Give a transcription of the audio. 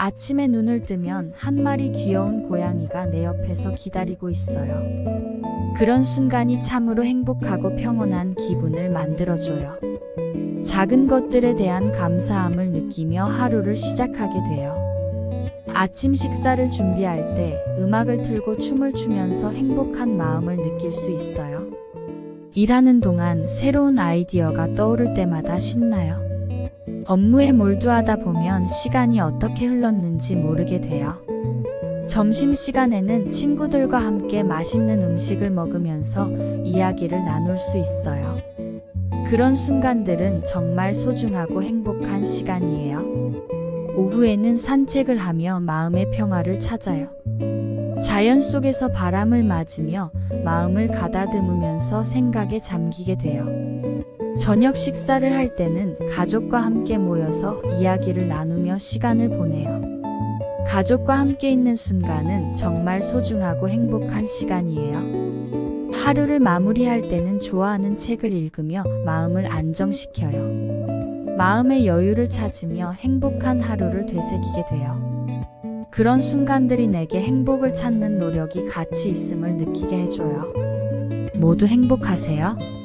아침에 눈을 뜨면 한 마리 귀여운 고양이가 내 옆에서 기다리고 있어요. 그런 순간이 참으로 행복하고 평온한 기분을 만들어줘요. 작은 것들에 대한 감사함을 느끼며 하루를 시작하게 돼요. 아침 식사를 준비할 때 음악을 틀고 춤을 추면서 행복한 마음을 느낄 수 있어요. 일하는 동안 새로운 아이디어가 떠오를 때마다 신나요. 업무에 몰두하다 보면 시간이 어떻게 흘렀는지 모르게 돼요. 점심시간에는 친구들과 함께 맛있는 음식을 먹으면서 이야기를 나눌 수 있어요. 그런 순간들은 정말 소중하고 행복한 시간이에요. 오후에는 산책을 하며 마음의 평화를 찾아요. 자연 속에서 바람을 맞으며 마음을 가다듬으면서 생각에 잠기게 돼요. 저녁 식사를 할 때는 가족과 함께 모여서 이야기를 나누며 시간을 보내요. 가족과 함께 있는 순간은 정말 소중하고 행복한 시간이에요. 하루를 마무리할 때는 좋아하는 책을 읽으며 마음을 안정시켜요. 마음의 여유를 찾으며 행복한 하루를 되새기게 돼요. 그런 순간들이 내게 행복을 찾는 노력이 가치 있음을 느끼게 해줘요. 모두 행복하세요.